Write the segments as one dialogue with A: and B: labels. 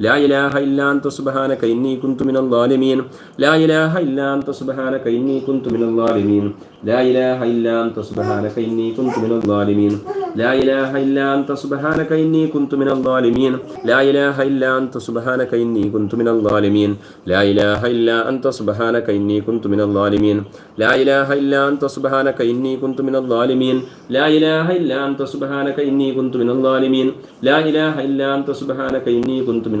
A: لا إله إلا أنت سبحانك إني كنت من الظالمين لا إله إلا أنت سبحانك إني كنت من الظالمين لا إله إلا أنت سبحانك إني كنت من الظالمين لا إله إلا أنت سبحانك إني كنت من الظالمين لا إله إلا أنت سبحانك إني كنت من الظالمين لا إله إلا أنت سبحانك إني كنت من الظالمين لا إله إلا أنت سبحانك إني كنت من الظالمين لا إله إلا أنت سبحانك إني كنت من الظالمين لا إله إلا أنت سبحانك إني كنت من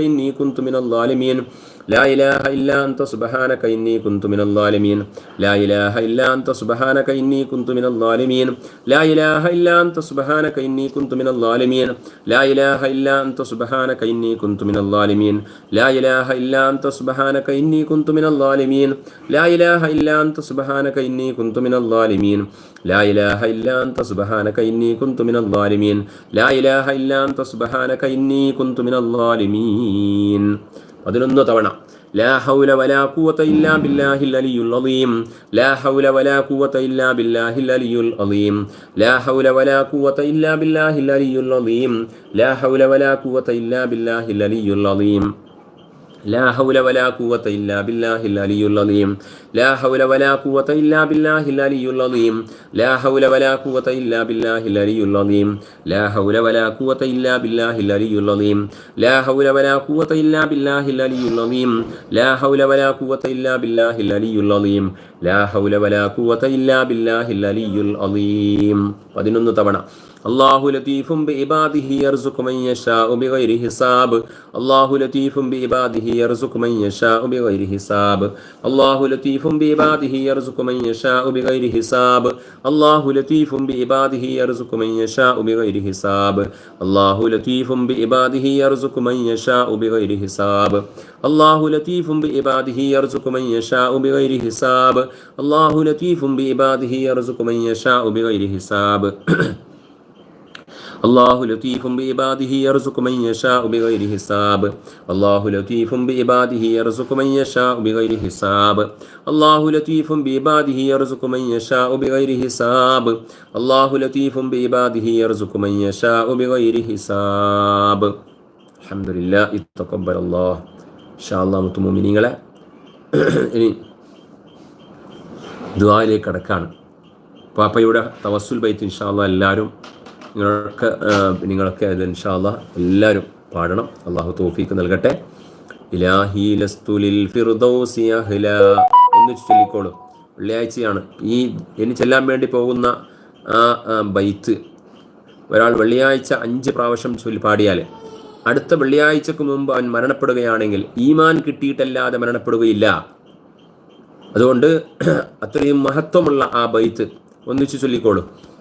A: ഇന്നക്ക ഇന്നീ കുന്തുമിനൽ ലാലിമീൻ. ലാ ഇലാഹ ഇല്ലാന്ത സുബഹാനക ഇന്നി കുന്തു മിനല്ലാലിമീൻ ലാ ഇലാഹ ഇല്ലാന്ത സുബഹാനക ഇന്നി കുന്തു മിനല്ലാലിമീൻ ലാ ഇലാഹ ഇല്ലാന്ത സുബഹാനക ഇന്നി കുന്തു മിനല്ലാലിമീൻ ലാ ഇലാഹ ഇല്ലാന്ത സുബഹാനക ഇന്നി കുന്തു മിനല്ലാലിമീൻ ലാ ഇലാഹ ഇല്ലാന്ത സുബഹാനക ഇന്നി കുന്തു മിനല്ലാലിമീൻ ലാ ഇലാഹ ഇല്ലാന്ത സുബഹാനക ഇന്നി കുന്തു മിനല്ലാലിമീൻ لا إله إلا أنت سبحانك إني كنت من الظالمين لا പതിനൊന്ന് തവണ. ലാ ഹൗല വലാ കൂവത്ത ഇല്ലാ ബില്ലാഹിൽ അലിയുൽ അലീം. ലാ ഹൗല വലാ കൂവത്ത ഇല്ലാ ബില്ലാഹിൽ അലിയുൽ അലീം. ലാ ഹൗല വലാ കൂവത്ത ഇല്ലാ ബില്ലാഹിൽ അലിയുൽ അലീം. ലാ ഹൗല വലാ കൂവത്ത ഇല്ലാ ബില്ലാഹിൽ അലിയുൽ അലീം. പതിനൊന്ന് തവണ. അള്ളാഹു ലത്തീഫും ബിഇബാദിഹി യർസുഖുമൻ യശാഉ ബിഗൈരി ഹിസാബ് അള്ളാഹു ലത്തീഫും ബിഇബാദിഹി യർസുഖുമൻ യശാഉ ബിഗൈരി ഹിസാബ് അള്ളാഹു ലത്തീഫും ബിഇബാദിഹി യർസുഖുമൻ യശാഉ ബിഗൈരി ഹിസാബ് അള്ളാഹു ലത്തീഫും ബിഇബാദിഹി യർസുഖുമൻ യശാഉ ബിഗൈരി ഹിസാബ് അള്ളാഹു ലത്തീഫും ബിഇബാദിഹി യർസുഖുമൻ യശാഉ ബിഗൈരി ഹിസാബ് അള്ളാഹു ലത്തീഫും ബിഇബാദിഹി യർസുഖുമൻ യശാഉ ബിഗൈരി ഹിസാബ് അള്ളാഹു ലത്തീഫും ബിഇബാദിഹി യർസുഖുമൻ യശാഉ ബിഗൈരി ഹിസാബ് അള്ളാഹു ലത്തീഫും ബിഇബാദിഹി യർസുഖു മൻ യശാഉ ബിഗൈരി ഹിസാബ്. അള്ളാഹു ലത്തീഫും ബിഇബാദിഹി യർസുഖു മൻ യശാഉ ബിഗൈരി ഹിസാബ്. അള്ളാഹു ലത്തീഫും ബിഇബാദിഹി യർസുഖു മൻ യശാഉ ബിഗൈരി ഹിസാബ്. അള്ളാഹു ലത്തീഫും ബിഇബാദിഹി യർസുഖു മൻ യശാഉ ബിഗൈരി ഹിസാബ്. അൽഹംദുലില്ലാ ഇത്തഖബ്ബൽ അല്ലാഹ് ഇൻഷാ അല്ലാഹ് മുത്തുമുമിനിങ്ങളെ ഇനി ദുആയിലേക്ക് കടക്കാണ്. പാപ്പയുടെ തവസുൽ ബൈത്ത് ഇൻഷാ അല്ലാഹ് എല്ലാവരും നിങ്ങളൊക്കെ നിങ്ങളൊക്കെ അത് ഇൻഷാല്ല എല്ലാവരും പാടണം. അള്ളാഹു തോഫീക്ക് നൽകട്ടെ. ഒന്നിച്ച് ചൊല്ലിക്കോളൂ. വെള്ളിയാഴ്ചയാണ്. ഈ ഇനി ചെല്ലാൻ വേണ്ടി പോകുന്ന ആ ബൈത്ത്. ഒരാൾ വെള്ളിയാഴ്ച അഞ്ച് പ്രാവശ്യം ചൊല്ലി പാടിയാൽ അടുത്ത വെള്ളിയാഴ്ചക്ക് മുമ്പ് അവൻ മരണപ്പെടുകയാണെങ്കിൽ ഈമാൻ കിട്ടിയിട്ടല്ലാതെ മരണപ്പെടുകയില്ല. അതുകൊണ്ട് അത്രയും മഹത്വമുള്ള ആ ബൈത്ത്. ഒന്നിച്ചു ചൊല്ലിക്കോളൂ.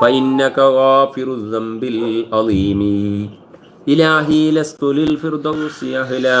A: فإنك غافر الذنب العظيم إلهي لست للفردوس أهلا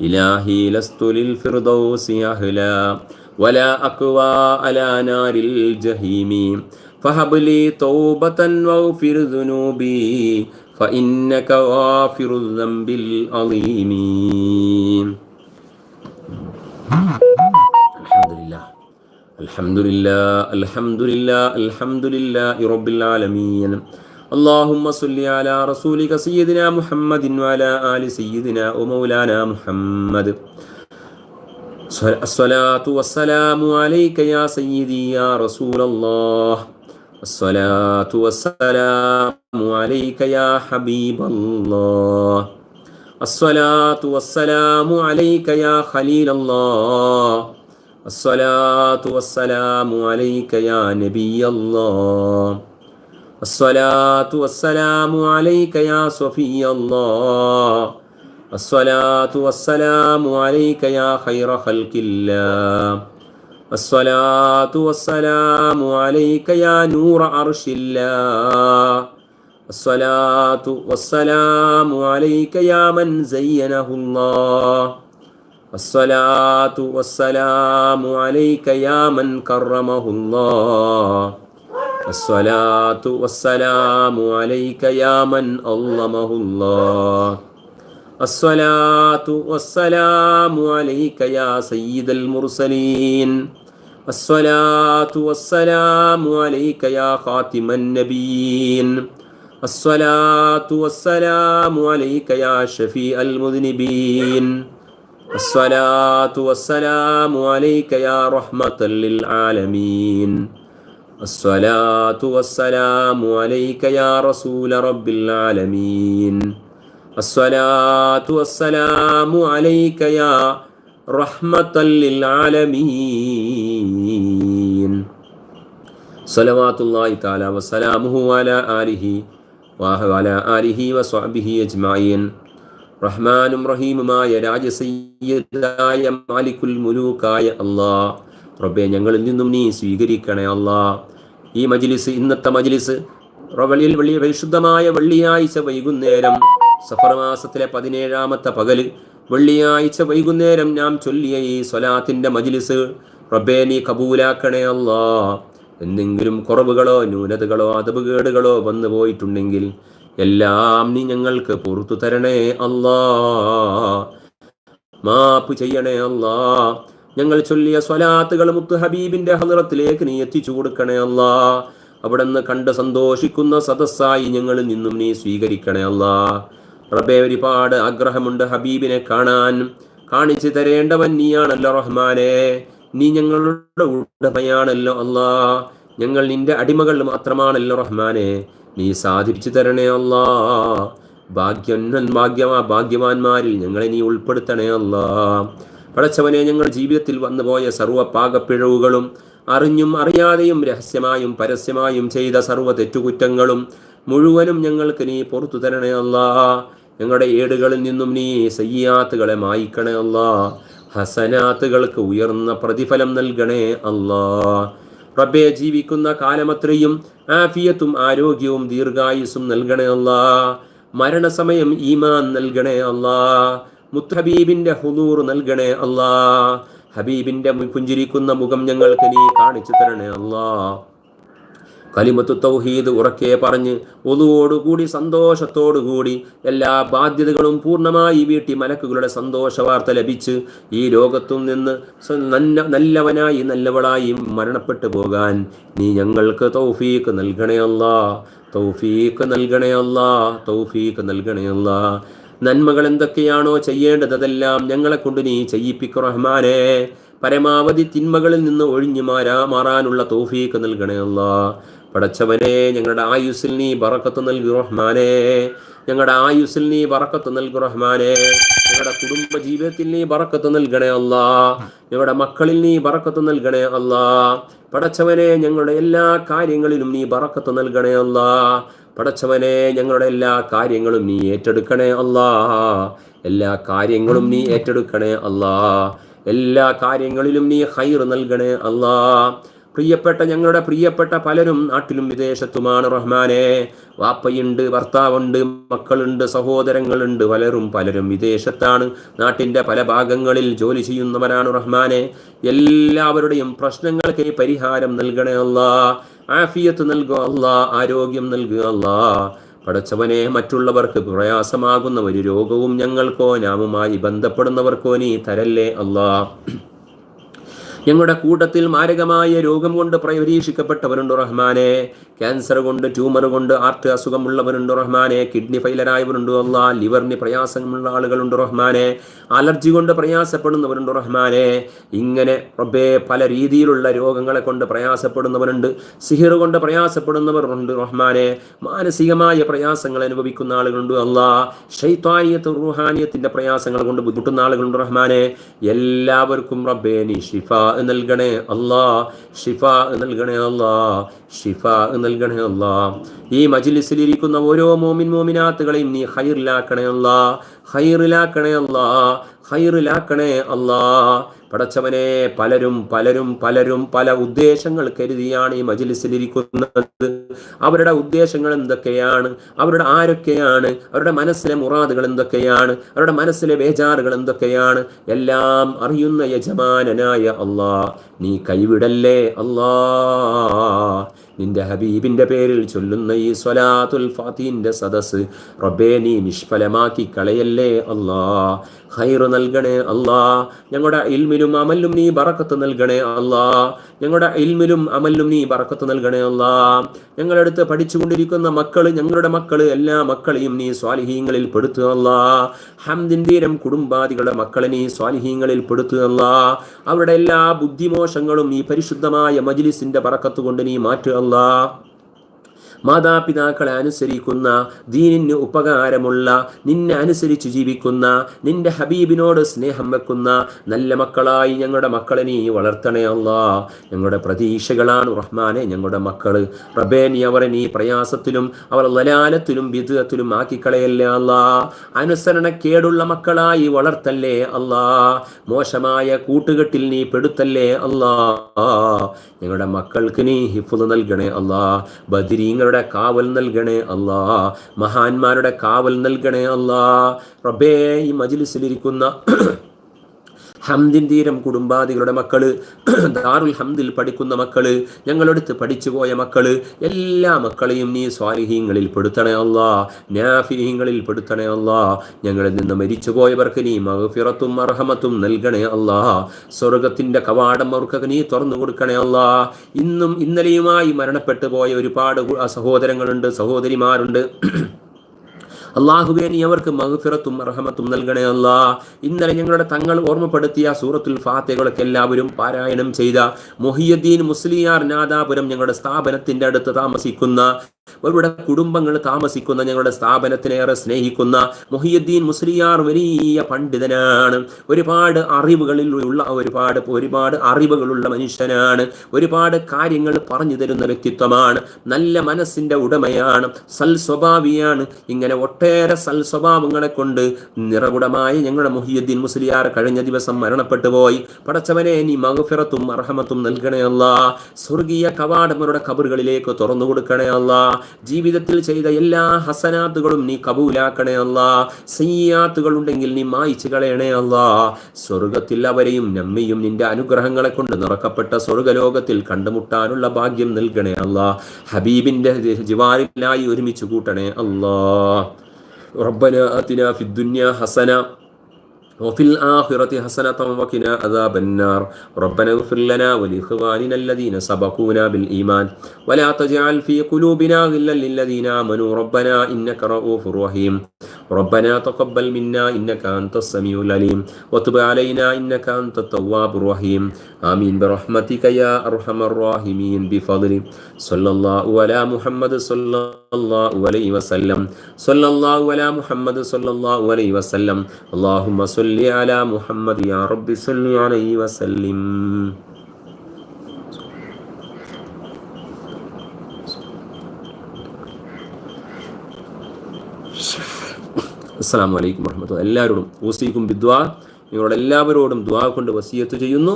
A: إلهي لست للفردوس أهلا ولا أقوى على نار الجحيم فهب لي توبة واغفر ذنوبي فإنك غافر الذنب العظيم الحمد لله الحمد لله الحمد لله الحمد لله رب العالمين اللهم صل على رسولك سيدنا محمد وعلى آل سيدنا ومولانا محمد الصلاة والسلام عليك يا سيدي يا رسول الله الصلاة والسلام عليك يا حبيب الله الصلاة والسلام عليك يا خليل الله الصلاة والسلام عليك يا نبي الله الصلاة والسلام عليك يا صفي الله. الصلاة والسلام عليك يا خير خلق الله. الصلاة والسلام عليك يا نور عرش الله. الصلاة والسلام عليك يا من زينه الله. الصلاة والسلام عليك يا من كرمه الله. الصلاة والسلام عليك يا من أظلمه الله. الصلاة والسلام عليك يا سيد المرسلين. الصلاة والسلام عليك يا خاتم النبيين. الصلاة والسلام عليك يا شفيع المذنبين. الصلاة والسلام عليك يا رحمة للعالمين. الصلاة والسلام عليك يا رسول رب العالمين الصلاة والسلام عليك يا رحمة للعالمين صلوات الله تعالى وسلامه على آله وعلى آله وصحبه أجمعين റഹ്മാനും റഹീമുമായ രാജസയ്യദായ മാലിക്കുൽ മുലൂക്കായ അള്ളാ റബ്ബെ ഞങ്ങളിൽ നിന്നും നീ സ്വീകരിക്കണേ അള്ളാ ഈ മജിലിസ് ഇന്നത്തെ മജിലിസ് റവളിൽ വെള്ളി പരിശുദ്ധമായ വെള്ളിയാഴ്ച വൈകുന്നേരം സഫർ മാസത്തിലെ പതിനേഴാമത്തെ പകൽ വെള്ളിയാഴ്ച വൈകുന്നേരം ഞാൻ ചൊല്ലിയ ഈ സ്വലാത്തിന്റെ മജിലിസ് റബ്ബെ നീ കബൂലാക്കണേ അല്ലാ. എന്തെങ്കിലും കുറവുകളോ ന്യൂനതകളോ അതപകേടുകളോ വന്നു പോയിട്ടുണ്ടെങ്കിൽ എല്ലാം നീ ഞങ്ങൾക്ക് പുറത്തു തരണേ അല്ലാ. മാപ്പ് ചെയ്യണേ അല്ലാ. ഞങ്ങൾ ചൊല്ലിയ സ്വലാത്തുകൾ മുത്ത് ഹബീബിന്റെ ഹലറത്തിലേക്ക് നീ എത്തിച്ചു കൊടുക്കണേ അല്ല. അവിടെ നിന്ന് കണ്ട് സന്തോഷിക്കുന്ന സദസ്സായി ഞങ്ങൾ നിന്നും നീ സ്വീകരിക്കണേ അല്ല. റബ്ബെ ഒരുപാട് ആഗ്രഹമുണ്ട് ഹബീബിനെ കാണാൻ. കാണിച്ചു തരേണ്ടവൻ നീയാണല്ലോ റഹ്മാനെ. നീ ഞങ്ങളുടെ ഉടമയാണല്ലോ അല്ലാ. ഞങ്ങൾ നിന്റെ അടിമകൾ മാത്രമാണല്ലോ റഹ്മാനെ. നീ സാധിച്ചു തരണേ അല്ലാ. ഭാഗ്യമാ ഭാഗ്യവാന്മാരിൽ ഞങ്ങളെ നീ ഉൾപ്പെടുത്തണേ അല്ലാ. പടച്ചവനെ ഞങ്ങൾ ജീവിതത്തിൽ വന്നുപോയ സർവ പാകപ്പിഴവുകളും അറിഞ്ഞും അറിയാതെയും രഹസ്യമായും പരസ്യമായും ചെയ്ത സർവ തെറ്റുകുറ്റങ്ങളും മുഴുവനും ഞങ്ങൾക്ക് നീ പുറത്തു തരണേ ഞങ്ങളുടെ ഏടുകളിൽ നിന്നും നീ സയ്യാത്തുകളെ മായിക്കണേ ഹസനാത്തുകൾക്ക് ഉയർന്ന പ്രതിഫലം നൽകണേ അല്ലാ. റബ്ബെ ജീവിക്കുന്ന കാലമത്രയും ആഫിയത്തും ആരോഗ്യവും ദീർഘായുസും നൽകണേ അല്ല. മരണസമയം ഈമാൻ നൽകണേ അല്ലാ. മുത്തഹബീബിന്റെ ഹുദൂർ നൽകണേ അല്ലാ. ഹബീബിന്റെ പുഞ്ചിരിക്കുന്ന മുഖം ഞങ്ങൾക്ക് നീ കാണിച്ചു തരണേ അല്ലാ. കലിമത്തു തൗഹീദ് ഉറക്കെ പറഞ്ഞ് ഒതുവോടുകൂടി സന്തോഷത്തോടുകൂടി എല്ലാ ബാധ്യതകളും പൂർണമായി വീട്ടി മലക്കുകളുടെ സന്തോഷ വാർത്ത ലഭിച്ച് ഈ ലോകത്തും നിന്ന് നല്ല നല്ലവനായി നല്ലവളായി മരണപ്പെട്ടു പോകാൻ നീ ഞങ്ങൾക്ക് തൗഫീക്ക് നൽകണേ അല്ലാ. തൗഫീക്ക് നൽകണേ അല്ലാ. തൗഫീക്ക് നൽകണേ അല്ലാ. നന്മകൾ എന്തൊക്കെയാണോ ചെയ്യേണ്ടത് അതെല്ലാം ഞങ്ങളെ കൊണ്ട് നീ ചെയ്യിപ്പിക്കു റഹ്മാനെ. പരമാവധി തിന്മകളിൽ നിന്ന് ഒഴിഞ്ഞു മാറാ മാറാനുള്ള തോഫീക്ക് നൽകണേ അല്ല പടച്ചവനെ ഞങ്ങളുടെ ആയുസിൽ നീ ബറക്കത്ത് നൽകി റഹ്മാനെ. ഞങ്ങളുടെ ആയുസിൽ നീ വറക്കത്ത് നൽകു റഹ്മാനെ. ഞങ്ങളുടെ കുടുംബ ജീവിതത്തിൽ നീ വറക്കത്ത് നൽകണേ അല്ലാ. ഞങ്ങളുടെ മക്കളിൽ നീ വറക്കത്ത് നൽകണേ അല്ലാ. പടച്ചവനെ ഞങ്ങളുടെ എല്ലാ കാര്യങ്ങളിലും നീ വറക്കത്ത് നൽകണേ അല്ലാ. പടച്ചവനെ ഞങ്ങളുടെ എല്ലാ കാര്യങ്ങളും നീ ഏറ്റെടുക്കണേ അല്ലാ. എല്ലാ കാര്യങ്ങളും നീ ഏറ്റെടുക്കണേ അല്ലാ. എല്ലാ കാര്യങ്ങളിലും നീ ഹൈർ നൽകണേ അല്ലാ. പ്രിയപ്പെട്ട ഞങ്ങളുടെ പ്രിയപ്പെട്ട പലരും നാട്ടിലും വിദേശത്തുമാണ് റഹ്മാനെ. വാപ്പയുണ്ട് ഭർത്താവുണ്ട് മക്കളുണ്ട് സഹോദരങ്ങളുണ്ട്. പലരും പലരും വിദേശത്താണ്. നാട്ടിന്റെ പല ഭാഗങ്ങളിൽ ജോലി ചെയ്യുന്നവരാണ് റഹ്മാനെ. എല്ലാവരുടെയും പ്രശ്നങ്ങൾക്ക് പരിഹാരം നൽകണേ അല്ല. ആഫിയത്ത് നൽകുക അല്ല. ആരോഗ്യം നൽകുക അല്ല. പടച്ചവനെ മറ്റുള്ളവർക്ക് പ്രയാസമാകുന്ന ഒരു രോഗവും ഞങ്ങൾക്കോ നാമുമായി ബന്ധപ്പെടുന്നവർക്കോ നീ തരല്ലേ അല്ലാ. ഞങ്ങളുടെ കൂട്ടത്തിൽ മാരകമായ രോഗം കൊണ്ട് പരീക്ഷിക്കപ്പെട്ടവരുണ്ട് റഹ്മാനെ? ക്യാൻസർ കൊണ്ട് ട്യൂമർ കൊണ്ട് ആർട്ട് അസുഖമുള്ളവരുണ്ട് റഹ്മാനെ? കിഡ്നി ഫെയിലറായവരുണ്ട് അല്ല ലിവറിന് പ്രയാസമുള്ള ആളുകളുണ്ട് റഹ്മാനെ? അലർജി കൊണ്ട് പ്രയാസപ്പെടുന്നവരുണ്ട് റഹ്മാനെ? ഇങ്ങനെ റബ്ബേ പല രീതിയിലുള്ള രോഗങ്ങളെ കൊണ്ട് പ്രയാസപ്പെടുന്നവരുണ്ട്. സിഹിർ കൊണ്ട് പ്രയാസപ്പെടുന്നവരുണ്ട് റഹ്മാനെ. മാനസികമായ പ്രയാസങ്ങൾ അനുഭവിക്കുന്ന ആളുകളുണ്ട് അല്ലാ ഷൈത്വാനിയത്ത് റുഹാനിയത്തിന്റെ പ്രയാസങ്ങൾ കൊണ്ട് ബുദ്ധിമുട്ടുന്ന ആളുകളുണ്ട് റഹ്മാനെ. എല്ലാവർക്കും റബ്ബേ നീ ഷിഫ നൽകണേ അല്ലാ ഷിഫ നൽകണേ അല്ലാ ഷിഫ നൽകണേ അല്ലാ. ഈ മജിലിസിലിരിക്കുന്ന ഓരോ മോമിൻ മോമിനാത്തുകളെയും നീ ഹൈറിലാക്കണേ അല്ലാ. ഹൈറിലാക്കണേ അല്ലാ ഹൈറിലാക്കണേ അല്ലാ പടച്ചവനെ പലരും പലരും പലരും പല ഉദ്ദേശങ്ങൾ കരുതിയാണ് ഈ മജിലിസിലിരിക്കുന്നത്. അവരുടെ ഉദ്ദേശങ്ങൾ എന്തൊക്കെയാണ്? അവരുടെ ആരൊക്കെയാണ്? അവരുടെ മനസ്സിലെ മുറാദുകൾ എന്തൊക്കെയാണ്? അവരുടെ മനസ്സിലെ വേജാറുകൾ എന്തൊക്കെയാണ്? എല്ലാം അറിയുന്ന യജമാനനായ അള്ളാ നീ കൈവിടല്ലേ അല്ലാ? നിന്റെ ഹബീബിന്റെ പേരിൽ ചൊല്ലുന്ന ഈ സ്വലാത്തുൽ ഫാത്തിന്റെ സദസ് റബ്ബേ നീ നിഷ്ഫലമാക്കി കളയല്ലേ അല്ലാ? ഹൈറ് നൽകണേ അല്ലാ. ഞങ്ങളുടെ ഇൽമിലും അമലും നീ ബറക്കത്ത് നൽകണേ അല്ലാ. ഞങ്ങളുടെ ഇൽമിലും അമലും നീ ബറക്കത്ത് നൽകണേ അല്ലാ. ഞങ്ങളടുത്ത് പഠിച്ചുകൊണ്ടിരിക്കുന്ന മക്കൾ ഞങ്ങളുടെ മക്കൾ എല്ലാ മക്കളെയും നീ സ്വാലിഹീങ്ങളിൽ പെടുത്തുക അല്ലാ. ഹംദിൻ തീരം കുടുംബാദികളുടെ മക്കളെ നീ സ്വാലിഹീങ്ങളിൽ പെടുത്തുക അല്ലാ. അവരുടെ എല്ലാ ബുദ്ധിമോശങ്ങളും ഈ പരിശുദ്ധമായ മജിലിസിന്റെ ബറക്കത്ത് കൊണ്ട് നീ മാറ്റുക അല്ലാ മാതാപിതാക്കളെ അനുസരിക്കുന്ന ദീനിന് ഉപകാരമുള്ള നിന്നെ അനുസരിച്ച് ജീവിക്കുന്ന നിന്റെ ഹബീബിനോട് സ്നേഹം വെക്കുന്ന നല്ല മക്കളായി ഞങ്ങളുടെ മക്കളെ നീ വളർത്തണേ അല്ലാ. ഞങ്ങളുടെ പ്രതീക്ഷകളാണ് റഹ്മാനെ ഞങ്ങളുടെ മക്കൾ റബേ നീ അവരെ നീ പ്രയാസത്തിലും അവർ ലലാലത്തിലും വിധത്തിലും ആക്കിക്കളയല്ലേ അല്ലാ. അനുസരണക്കേടുള്ള മക്കളായി വളർത്തല്ലേ അല്ലാ. മോശമായ കൂട്ടുകെട്ടിൽ നീ പെടുത്തല്ലേ അല്ലാ. ഞങ്ങളുടെ മക്കൾക്ക് നീ ഹിഫുദ് നൽകണേ അല്ലാ. ബദിരീങ്ങളുടെ കാവൽ നൽകണേ അല്ലാ. മഹാന്മാരുടെ കാവൽ നൽകണേ അല്ലാ. റബ്ബേ ഈ മജിലിസിലിരിക്കുന്ന ഹംദിൻ തീരം കുടുംബാദികളുടെ മക്കൾ. ദാറുൽ ഹംദിൽ പഠിക്കുന്ന മക്കൾ. ഞങ്ങളടുത്ത് പഠിച്ചു പോയ മക്കൾ. എല്ലാ മക്കളെയും നീ സ്വാലിഹീങ്ങളിൽ പെടുത്തണേ നാഫിഹീങ്ങളിൽ പെടുത്തണേ ഞങ്ങളിൽ നിന്ന് മരിച്ചു പോയവർക്ക് നീ മഹഫിറത്തും അർഹമത്തും നൽകണേ അല്ലാ. സ്വർഗത്തിന്റെ കവാടം അവർക്ക് നീ തുറന്നു കൊടുക്കണേ അല്ലാ. ഇന്നും ഇന്നലെയുമായി മരണപ്പെട്ടു പോയ ഒരുപാട് സഹോദരങ്ങളുണ്ട് സഹോദരിമാരുണ്ട്. അള്ളാഹുബേ നീ അവർക്ക് മഹുഫിറത്തും റഹമത്തും നൽകണേ അല്ലാ. ഇന്നലെ ഞങ്ങളുടെ തങ്ങൾ ഓർമ്മപ്പെടുത്തിയ സൂറത്തുൽ ഫാത്തകളൊക്കെ എല്ലാവരും പാരായണം ചെയ്ത മൊഹിയുദ്ദീൻ മുസ്ലിയാർ നാദാപുരം ഞങ്ങളുടെ സ്ഥാപനത്തിന്റെ അടുത്ത് താമസിക്കുന്ന അവരുടെ കുടുംബങ്ങൾ താമസിക്കുന്ന ഞങ്ങളുടെ സ്ഥാപനത്തിനേറെ സ്നേഹിക്കുന്ന മുഹിയുദ്ദീൻ മുസ്ലിയാർ വലിയ പണ്ഡിതനാണ്. ഒരുപാട് അറിവുകളിൽ ഉള്ള ഒരുപാട് ഒരുപാട് അറിവുകളുള്ള മനുഷ്യനാണ്. ഒരുപാട് കാര്യങ്ങൾ പറഞ്ഞു തരുന്ന വ്യക്തിത്വമാണ്. നല്ല മനസ്സിന്റെ ഉടമയാണ്. സൽ സ്വഭാവിയാണ്. ഇങ്ങനെ ഒട്ടേറെ സൽ സ്വഭാവങ്ങളെ കൊണ്ട് നിറകുടമായി ഞങ്ങളുടെ മുഹിയുദ്ദീൻ മുസ്ലിയാർ കഴിഞ്ഞ ദിവസം മരണപ്പെട്ടു പോയി. പടച്ചവനെ നീ മഹഫിറത്തും അർഹമത്തും നൽകണേ അല്ല സ്വർഗീയ കവാടമരുടെ കബറുകളിലേക്ക് തുറന്നു കൊടുക്കണേ അല്ല ജീവിതത്തിൽ ചെയ്ത എല്ലാ ഹസനാത്തുകളും നീ കബൂലാക്കണേ അല്ല സയ്യാത്തുകൾ ഉണ്ടെങ്കിൽ നീ മായിച്ചു കളയണേ അല്ല സ്വർഗത്തിൽ അവരെയും നമ്മയും നിന്റെ അനുഗ്രഹങ്ങളെ കൊണ്ട് നിറക്കപ്പെട്ട സ്വർഗലോകത്തിൽ കണ്ടുമുട്ടാനുള്ള ഭാഗ്യം നൽകണേ അല്ല ഹബീബിന്റെ ജിവാറിലായി ഒരുമിച്ച് കൂട്ടണേ അല്ലാ ربنا آتنا في الدنيا حسنة وفي الآخرة حسنة وقنا عذاب النار. ربنا اغفر لنا ولإخواننا الذين سبقونا بالإيمان. ولا تجعل في قلوبنا غلا للذين آمنوا. ربنا إنك رؤوف رحيم. ربنا تقبل منا إنك أنت السميع العليم. وتب علينا إنك أنت التواب الرحيم. آمين برحمتك يا أرحم الراحمين. بفضل صلى الله على محمد صلى الله സല്ലല്ലാഹു വസല്ലം. സല്ലല്ലാഹു അലാ മുഹമ്മദ് സല്ലല്ലാഹു അലൈഹി വസല്ലം. അല്ലാഹുമ്മ സല്ലി അലാ യാ റബ്ബി സല്ലി അലൈഹി വസല്ലിം. എല്ലാവരോടും ഊസിക്കും ബിദ്വാ. നിങ്ങളോട് എല്ലാവരോടും ദ്വാ കൊണ്ട് വസീയത്ത് ചെയ്യുന്നു.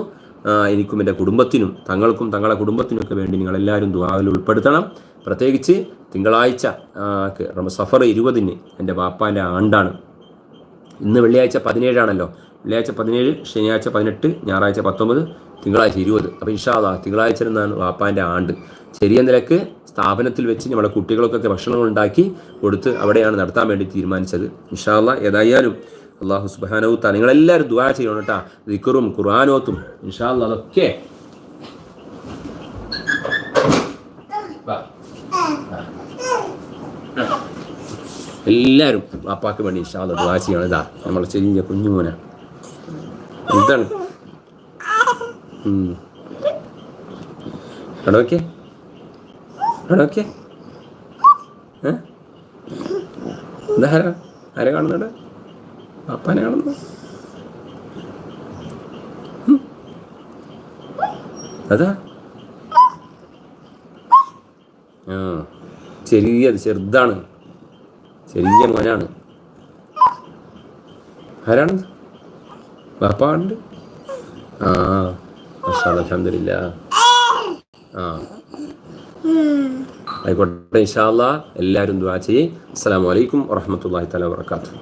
A: എനിക്കും എന്റെ കുടുംബത്തിനും തങ്ങൾക്കും തങ്ങളെ കുടുംബത്തിനൊക്കെ വേണ്ടി നിങ്ങളെല്ലാവരും ദ്വാവിൽ ഉൾപ്പെടുത്തണം. പ്രത്യേകിച്ച് തിങ്കളാഴ്ച സഫർ ഇരുപതിന് എന്റെ ബാപ്പാന്റെ ആണ്ടാണ്. ഇന്ന് വെള്ളിയാഴ്ച പതിനേഴാണല്ലോ. വെള്ളിയാഴ്ച പതിനേഴ് ശനിയാഴ്ച പതിനെട്ട് ഞായറാഴ്ച പത്തൊമ്പത് തിങ്കളാഴ്ച ഇരുപത്. അപ്പോൾ ഇഷാദ തിങ്കളാഴ്ച എന്നാണ് വാപ്പാന്റെ ആണ്ട്. ചെറിയ നിലയ്ക്ക് സ്ഥാപനത്തിൽ വെച്ച് നമ്മുടെ കുട്ടികൾക്കൊക്കെ ഭക്ഷണങ്ങൾ ഉണ്ടാക്കി കൊടുത്ത് അവിടെയാണ് നടത്താൻ വേണ്ടി തീരുമാനിച്ചത്. ഇൻഷാല്ല ഏതായാലും അള്ളാഹു സുബാനവുത്ത നിങ്ങളെല്ലാവരും ദുആ ചെയ്യണം കേട്ടാ. ദിക്കറും ഖുർആാനോത്തും ഇൻഷാല്ല അതൊക്കെ എല്ലാവരും അപ്പാക്ക് വേണ്ടി ഇൻഷാല്ല ദുആ ചെയ്യണം. ഇതാ നമ്മളെ ചെറിയ കുഞ്ഞുമോന എന്താണ്? എടോക്കെ എടോക്കെ എന്താ ആരാ ആരെ കാണുന്നുണ്ട്? പാപ്പാനെ കാണുന്നു. അതാ. ആ ചെറിയ ചെറുതാണ്. ചെറിയ മോനാണ് ആരാണ്? പാപ്പ ഉണ്ട് ആ അലഹമില്ല ആ. ആയിക്കോട്ടെ ഇൻഷാല്ല എല്ലാവരും ദുആ ചെയ്യ്. അസ്സലാമു അലൈക്കും വറഹ്മത്തുള്ളാഹി തല വബറകാതുഹു.